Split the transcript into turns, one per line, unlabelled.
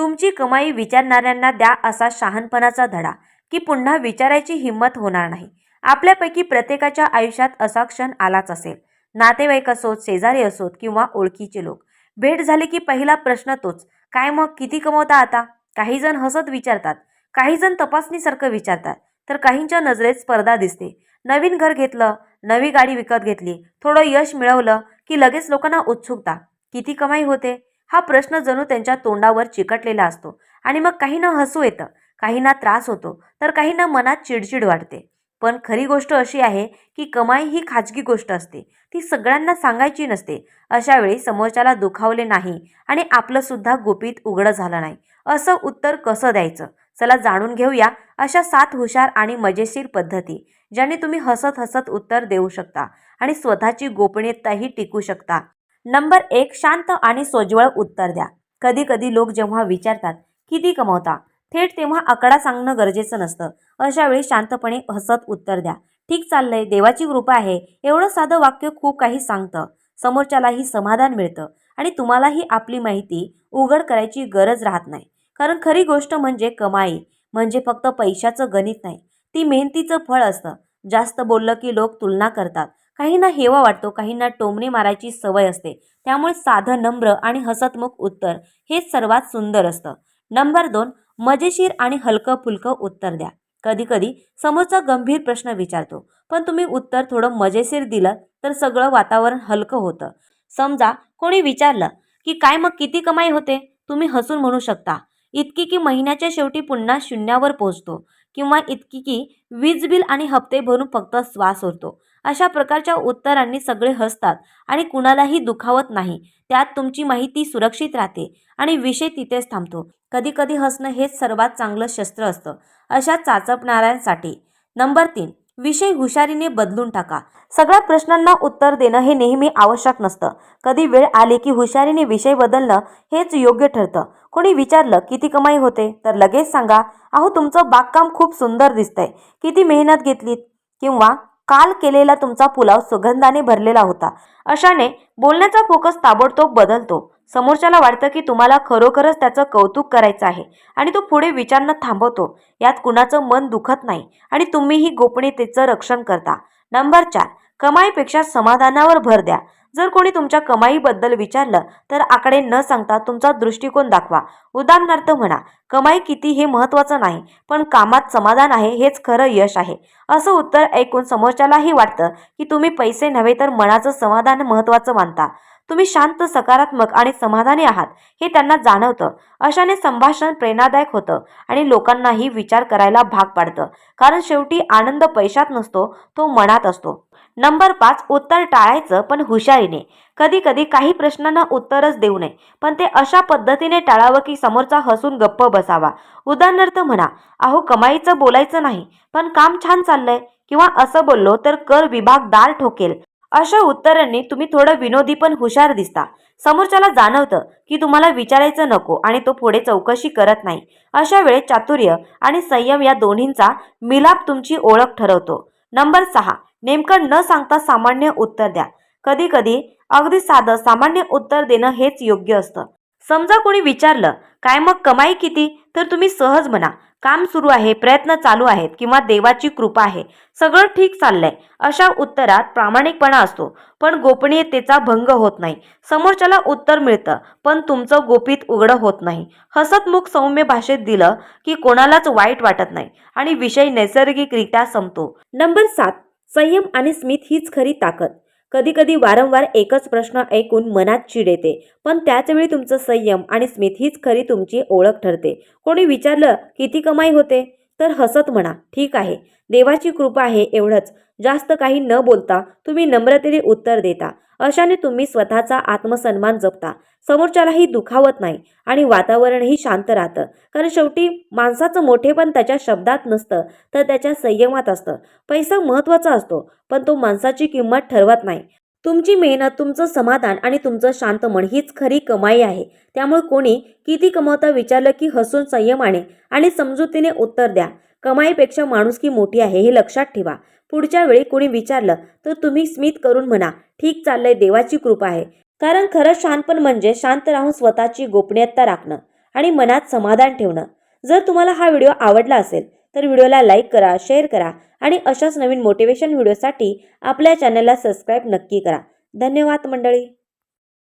तुमची कमाई विचारणाऱ्यांना द्या असा शहाणपणाचा धडा की पुन्हा विचारायची हिंमत होणार नाही. आपल्यापैकी प्रत्येकाच्या आयुष्यात असा क्षण आलाच असेल. नातेवाईक असोत शेजारी असोत किंवा ओळखीचे लोक. भेट झाली की पहिला प्रश्न तोच काय मग किती कमवता आता? काही जण हसत विचारतात. काही जण तपासणीसारखं विचारतात. तर काहींच्या नजरेत स्पर्धा दिसते. नवीन घर घेतलं नवी गाडी विकत घेतली थोडं यश मिळवलं की लगेच लोकांना उत्सुकता. किती कमाई होते? हा प्रश्न जणू त्यांच्या तोंडावर चिकटलेला असतो. आणि मग काहींना हसू येतं काहींना त्रास होतो तर काहींना मनात चिडचिड वाटते. पण खरी गोष्ट अशी आहे की कमाई ही खाजगी गोष्ट असते. ती सगळ्यांना सांगायची नसते. अशा वेळी समोरच्याला दुखावले नाही आणि आपलंसुद्धा गुपित उघडं झालं नाही. असं उत्तर कसं द्यायचं? चला जाणून घेऊया अशा सात हुशार आणि मजेशीर पद्धती ज्याने तुम्ही हसत हसत उत्तर देऊ शकता आणि स्वतःची गोपनीयताही टिकू शकता. नंबर एक शांत आणि सोज्वळ उत्तर द्या. कधी कधी लोक जेव्हा विचारतात किती कमवता? थेट तेव्हा आकडा सांगणं गरजेचं नसतं. अशा वेळी शांतपणे हसत उत्तर द्या. ठीक चाललंय देवाची कृपा आहे. एवढं साधं वाक्य खूप काही सांगतं. समोरच्यालाही समाधान मिळतं आणि तुम्हालाही आपली माहिती उघड करायची गरज राहत नाही. कारण खरी गोष्ट म्हणजे कमाई. म्हणजे फक्त पैशाचं गणित नाही. ती मेहनतीचं फळ असतं. जास्त बोललं की लोक तुलना करतात. काहींना हेवा वाटतो काहींना टोमणे मारायची सवय असते. त्यामुळे साधं नम्र आणि हसतमुख उत्तर हेच सर्वात सुंदर असतं. नंबर दोन मजेशीर आणि हलकं फुलकं उत्तर द्या. कधीकधी समोरचा गंभीर प्रश्न विचारतो पण तुम्ही उत्तर थोडं मजेशीर दिलं तर सगळं वातावरण हलकं होतं. समजा कोणी विचारलं की काय मग किती कमाई होते? तुम्ही हसून म्हणू शकता. इतकी की महिन्याच्या शेवटी पुन्हा शून्यावर पोहोचतो किंवा इतकी की वीज बिल आणि हप्ते भरून फक्त श्वास उरतो अशा प्रकारच्या उत्तरांनी सगळे हसतात आणि कुणालाही दुखावत नाही. त्यात तुमची माहिती सुरक्षित राहते आणि विषय तिथेच थांबतो. कधीकधी हसणं हेच सर्वात चांगलं शस्त्र असतं. अशा चाचपणाऱ्यांसाठी. नंबर तीन. विषय हुशारीने बदलून टाका. सगळ्या प्रश्नांना उत्तर देणं हे नेहमी आवश्यक नसतं. कधी वेळ आली की हुशारीने विषय बदलणं हेच योग्य ठरतं. कोणी विचारलं किती कमाई होते? तर लगेच सांगा अहो तुमचं बागकाम खूप सुंदर दिसतंय. किती मेहनत घेतलीत? किंवा काल केलेला तुमचा पुलाव सुगंधाने भरलेला होता. अशाने बोलण्याचा फोकस ताबडतोब बदलतो. समोरच्याला वाटतं की तुम्हाला खरोखरच त्याचं कौतुक करायचं आहे आणि तो पुढे विचारणं थांबवतो. यात कुणाचं मन दुखत नाही आणि तुम्हीही गोपनीयतेचं रक्षण करता. नंबर चार. कमाईपेक्षा समाधानावर भर द्या. जर कोणी तुमच्या कमाईबद्दल विचारलं तर आकडे न सांगता तुमचा दृष्टिकोन दाखवा. उदाहरणार्थ म्हणा कमाई किती हे महत्त्वाचं नाही पण कामात समाधान आहे हेच खरं यश आहे. असं उत्तर ऐकून समोरच्यालाही वाटतं की तुम्ही पैसे नव्हे तर मनाचं समाधान महत्त्वाचं मानता. तुम्ही शांत सकारात्मक आणि समाधानी आहात हे त्यांना जाणवतं. अशाने संभाषण प्रेरणादायक होतं आणि लोकांनाही विचार करायला भाग पाडतं. कारण शेवटी आनंद पैशात नसतो तो मनात असतो. नंबर पाच उत्तर टाळायचं पण हुशारीने कधी कधी काही प्रश्नांना उत्तरच देऊ नये पण ते अशा पद्धतीने टाळावं की समोरचा हसून गप्प बसावा. उदाहरणार्थ म्हणा अहो कमाईचं बोलायचं नाही पण काम छान चाललंय किंवा असं बोललो तर कर विभाग दार ठोकेल. अशा उत्तरांनी तुम्ही थोडं विनोदी पण हुशार दिसता. समोरच्याला जाणवतं की तुम्हाला विचारायचं नको आणि तो पुढे चौकशी करत नाही. अशा वेळेस चातुर्य आणि संयम या दोन्हींचा मिलाप तुमची ओळख ठरवतो. नंबर सहा नेमकं न सांगता सामान्य उत्तर द्या. कधी कधी अगदी साधं सामान्य उत्तर देणं हेच योग्य असतं. समजा कोणी विचारलं काय मग कमाई किती? तर तुम्ही सहज म्हणा काम सुरू आहे प्रयत्न चालू आहेत किंवा देवाची कृपा आहे. सगळं ठीक चाललंय. अशा उत्तरात प्रामाणिकपणा असतो पण गोपनीयतेचा भंग होत नाही. समोरच्याला उत्तर मिळतं पण तुमचं गोपित उघडं होत नाही. हसतमुख सौम्य भाषेत दिलं की कोणालाच वाईट वाटत नाही आणि विषय नैसर्गिकरित्या संपतो. नंबर सात संयम आणि स्मित हीच खरी ताकद. कधीकधी वारंवार एकच प्रश्न ऐकून मनात चिड येते. पण त्याचवेळी तुमचं संयम आणि स्मित हीच खरी तुमची ओळख ठरते. कोणी विचारलं किती कमाई होते? तर हसत म्हणा ठीक आहे. देवाची कृपा आहे एवढंच. जास्त काही न बोलता तुम्ही नम्रतेने उत्तर देता. अशाने तुम्ही स्वतःचा आत्मसन्मान जपता. समोरच्यालाही दुखावत नाही आणि वातावरणही शांत राहतं. कारण शेवटी माणसाचं मोठेपण त्याच्या शब्दात नसतं तर त्याच्या संयमात असतं. पैसा महत्त्वाचा असतो पण तो माणसाची किंमत ठरवत नाही. तुमची मेहनत तुमचं समाधान आणि तुमचं शांत मन हीच खरी कमाई आहे. त्यामुळे कोणी किती कमवता विचारलं की हसून संयमाने आणि समजुतीने उत्तर द्या. कमाईपेक्षा माणुसकी मोठी आहे हे लक्षात ठेवा. पुढच्या वेळी कोणी विचारलं तर तुम्ही स्मित करून म्हणा ठीक चाललंय देवाची कृपा आहे. कारण खरं शांतपण म्हणजे शांत राहून स्वतःची गोपनीयता राखणं आणि मनात समाधान ठेवणं. जर तुम्हाला हा व्हिडिओ आवडला असेल तर व्हिडिओला लाईक करा शेअर करा आणि अशाच नवीन मोटिवेशन व्हिडिओसाठी आपल्या चॅनलला सबस्क्राईब नक्की करा. धन्यवाद मंडळी!